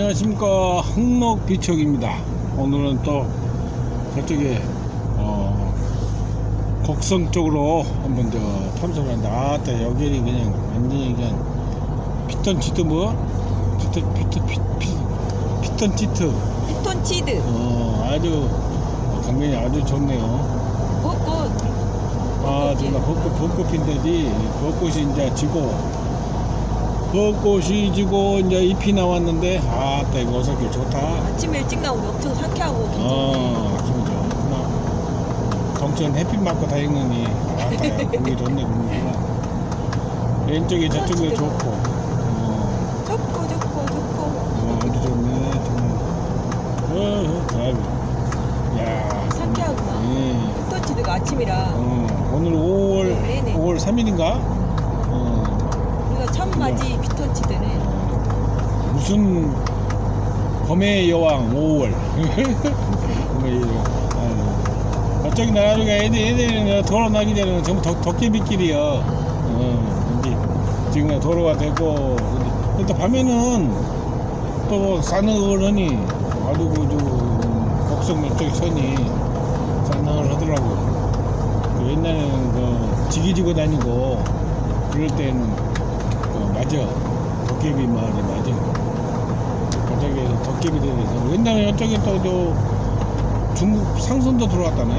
안녕하십니까. 항록비척입니다. 오늘은 또 저쪽에 어, 곡성 쪽으로 한번 저 탐색을 한다. 아따 여기 그냥 완전히 그냥 피턴 치트 뭐? 피턴 피턴 피, 피, 피턴 치트. 피톤 치드. 어 아주 강변이 아주 좋네요. 벚꽃. 아 정말 벚꽃 벚꽃인데지. 벚꽃이 이제 지고 벚꽃이 지고 이제 잎이 나왔는데 아따 이거 어서길 좋다 아침 일찍 나오면 엄청 상쾌하고 괜찮네 어, 기분 좋구나. 동천 햇빛 맞고 다니느니, 아따, 공기 좋네, 공기가. 왼쪽에 저쪽에 좋고, 어, 좋고 좋고 좋고 어, 아주 좋네, 정말. 어, 아이고. 야, 상쾌하구나 예. 피톤 치드가 아침이라 어, 오늘 5월, 네 네. 5월 3일인가? 어, 우리가 첫 맞이 피톤 치드네 무슨 범의 여왕 5월. 범의 여왕. 아, 어쩌기 나라가 애들, 애들이 돌아나기 전에는 전부 도, 도깨비길이요. 어, 이제 지금 도로가 되고. 근데 또 밤에는 또 산을 하니 아주 그, 저, 곡성 몇쪽 선이 산을 하더라고. 그 옛날에는 그 지기지고 다니고 그럴 때는 그 맞아. 도깨비 마을이 맞아. 저쪽에 도깨비 대에서 옛날에 이쪽에 또저 중국 상선도 들어왔다네.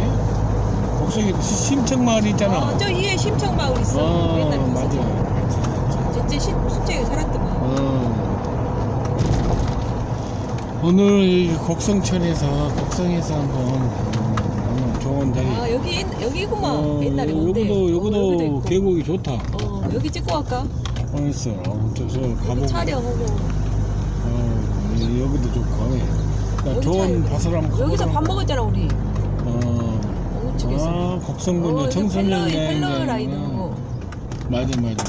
곡성에 시- 심청 마을이 있잖아. 어, 저 위에 심청 마을 있어 어, 옛날 맞아. 맞아 진짜 시, 실제 살았더만 어. 오늘 이 곡성천에서 곡성에서 한번 음, 좋은 자리. 아 여기 옛- 여기구만 어, 옛날에 뭔데 여기도 어, 여기도 있고. 계곡이 좋다. 어 여기 찍고 갈까? 어. 어, 저, 저 여기 가보고. 촬영하고 어, 이- 여기도 좋고. 나 여기 좋은 차- 밭을 한번 여기서 밥. 먹었잖아 우리 어. 우측에서 아, 곡성군요. 어, 청소년 여행. 펠러 라이드 하고 맞아, 맞아.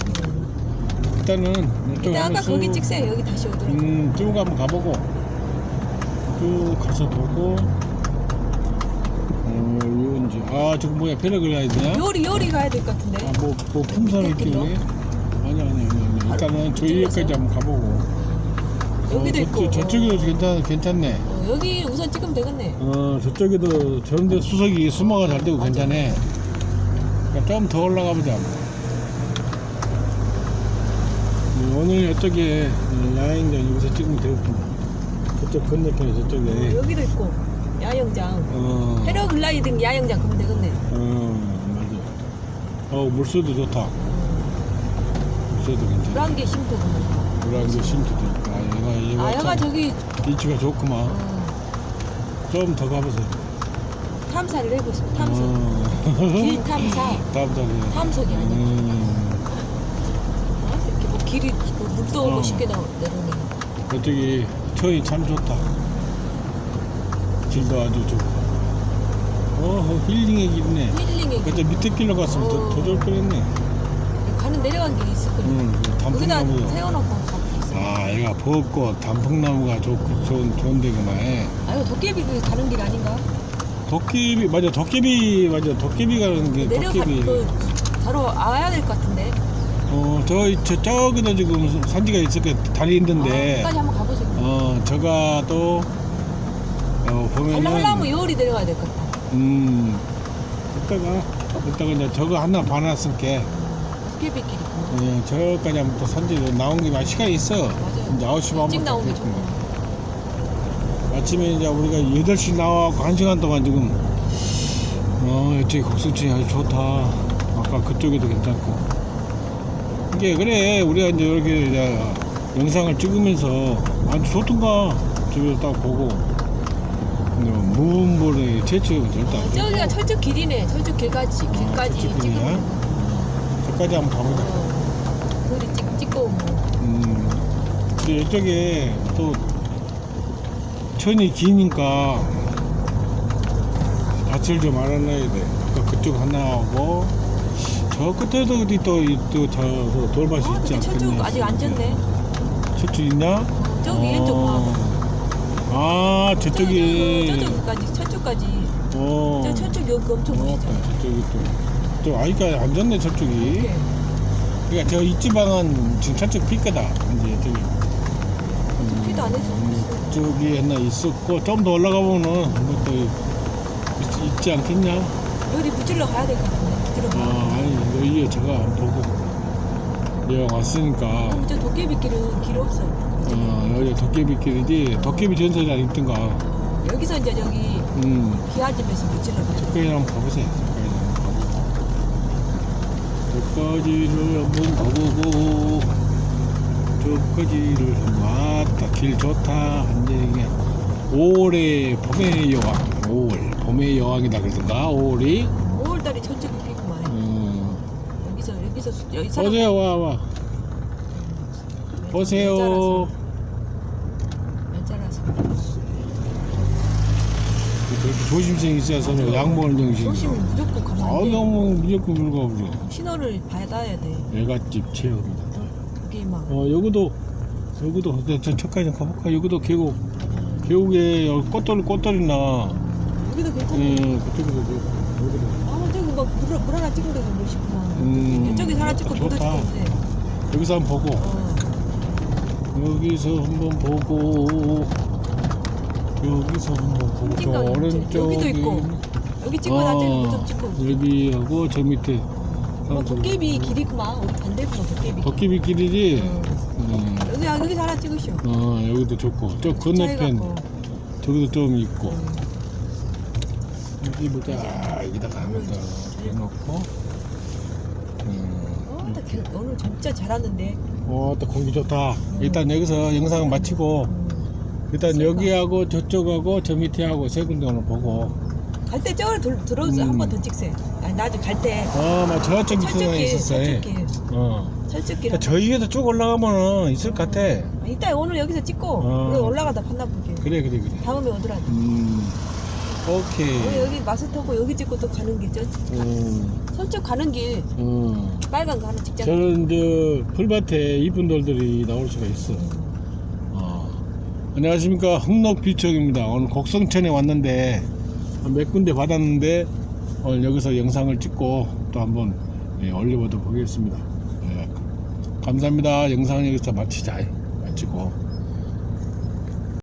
일단은 이쪽 이따 아까 한번 거기 쑥- 찍세 여기 다시 오더라고 음, 쭉 한번 가보고 쭉 가서 보고 어, 아, 저거 뭐야? 패러글라이드야? 요리 요리 가야 될 것 같은데 아, 뭐, 뭐 풍선을 몇 킬로? 끼네? 아니, 아니, 아니. 아니. 일단은 찍어서? 한번 가보고 여기도 어, 있고 저쪽, 저쪽에도 괜찮, 괜찮네. 어, 여기 우선 찍으면 되겠네 어, 저쪽에도 저런데 수석이 수모가 잘 되고. 괜찮네. 그러니까 좀 더 올라가 보자. 음, 오늘 이쪽에 음, 야행장 여기서 찍으면 되겠구나. 저쪽 건너편에 어, 저쪽에. 여기도 있고 야영장 어, 패러글라이딩 야영장 가면 되겠네 어, 맞아. 어, 물소도 좋다. 물소도 괜찮아. 불안개 쉼터 보면 물안개 심도 있고. 아, 얘가, 얘가 아 얘가 참 저기 위치가 좋구만. 어, 좀더 가보세요. 탐사를 해보자 탐석 어. 길 탐사 자리에. 탐석이 아니야 음. 어? 이렇게 뭐 길이 그 물도 어. 멋있게 나, 내려오네 저쪽이 천이 참 좋다. 길도 아주 좋고. 어, 힐링의 길이네. 힐링의 길 그저 밑에 길로 갔으면 더, 더 좋을 뻔했네. 가는 내려간 길이 있을 거야 응, 여기다 단풍나무도. 세워놓고 가고 있어 아, 얘가 벚꽃, 단풍나무가 좋고, 좋은, 좋은 데구만. 아유 도깨비도 가는 길 아닌가? 도깨비, 맞아, 도깨비, 맞아, 도깨비 가는 게 내려가 도깨비. 그 바로 와야 될 것 같은데 어, 저, 저, 저기도 지금 산지가 있을 거 다리 아, 있는데. 끝까지 한번 가보세요 어, 저가 또, 어, 보면은. 하려면 요리 내려가야 될 것 같아 음, 이따가, 이따가 이제 저거 하나 봐놨을게. 도깨비 길이 예, 저까지 한번 또 산지로 나온 게 시간이 있어. 맞아요 이제 9시 반부터. 일찍 나온 게 좋고 아침에 이제 우리가 8시 나와갖고 1시간 동안 지금, 어, 이쪽에 곡수치 아주 좋다. 아까 그쪽에도 괜찮고. 이게 그래, 우리가 이제 이렇게 이제 영상을 찍으면서 아주 좋던가. 저기서 딱 보고. 무음보의 채취가 절대 안 되고. 저기가 철쭉 길이네 철쭉 길까지 길까지 철쭉 저까지 한번 가보자. 어, 거기 찍, 찍고 오면 음, 근데 이쪽에 또 천이 기니까 밭을 좀 알아놔야 돼. 아까 그쪽 하나 하고 저 끝에도 어디 또또저 돌밭이 아 있지 근데 철쭉 않겠냐? 아직 안 저쪽 있냐? 어, 저기 왼쪽 봐 아 저쪽이 저쪽까지 철쭉까지 어. 저 철쭉 여기 엄청 어, 보이잖아 저쪽이 또. 저 아이가 안 좋네 저쪽이. 여기도 안에서 음, 저기 옛날 있었고 좀 더 올라가 보면은 뭐또 있, 있지 않겠냐? 여기 부질러 가야 될 것 같은데. 아 가. 아니 여기에 제가 안 보고 내가 왔으니까 어, 저 도깨비길은 길 없어. 어, 여기 도깨비길이지 도깨비 전설이 안 있던가. 어, 여기서 이제 저기 음. 기아집에서 부질러 가. 저까지 한번 가보세요. 저까지를 한번 가보고 저까지를 왔다. 길 좋다 한정이야 5월의 봄의 여왕 5월. 봄의 여왕이다 그러던가 5월이? 5월달에 천천히 피구만. 음. 여기서 여기서 여기 사람 오세요 와와. 오세요 연자라서 그렇게 조심성이 있어서 양보하는 정신이 조심 무조건 가면 아안 돼. 양보 무조건 물고 가보죠 신호를 받아야 돼. 애갓집 체험이다 그게 막 어 여기도 여기도 저, 저 저까지 가볼까 여기도 계곡 계곡에 여기 꽃돌 꽃돌이 나 여기도 괜찮아. 음, 그쪽에도 그- 여기도 아 저기 뭐물 물 하나 찍은 데가 멋있구나. 음, 이쪽에 하나 찍고 좋다. 찍는데. 여기서 한번 보고 어. 여기서 한번 보고 여기서 한번 보고 저 찡찡 오른쪽 여기도 있고. 여기 찍고 나 찍고 좀 찍고. 여기하고 저 밑에 뭐 도깨비 길이구만. 우리 반대구만 도깨비. 도깨비 길이지 어. 음, 여기 아, 여기서 하나 찍으시오. 어 여기도 좋고 저 건너편. 저기도 좀 있고 어. 여기 보자 여기다가 더 해놓고 음. 어, 오늘 진짜 잘하는데. 어, 또 공기 좋다. 일단 여기서 영상 마치고 음. 일단. 여기하고 저쪽하고 저 밑에하고 세 군데 오늘 보고 갈 때 저를 들, 들어서 음. 한 번 더 찍세요. 아니 나중에 갈 때. 어, 막 저쪽 밑에 철쭉길, 있었어요. 철쭉길, 어. 철쭉길. 저 위에도 쭉 올라가면은 있을 것 같아. 이따 오늘 여기서 찍고 어. 우리 올라가다 판다볼게. 그래, 그래, 그래. 다음에 오더라. 음, 오케이. 우리 여기 마스터고 여기 찍고 또 가는 길죠. 음, 서쪽 가는 길 음. 빨간 거 하나 찍자. 저는 저 풀밭에 이쁜 돌들이 나올 수가 있어. 어. 안녕하십니까. 흥록비청입니다. 오늘 곡성천에 왔는데 몇 군데 받았는데 오늘 여기서 영상을 찍고 또 한번 예, 올려보도록 하겠습니다. 예. 감사합니다. 영상 여기서 마치자. 마치고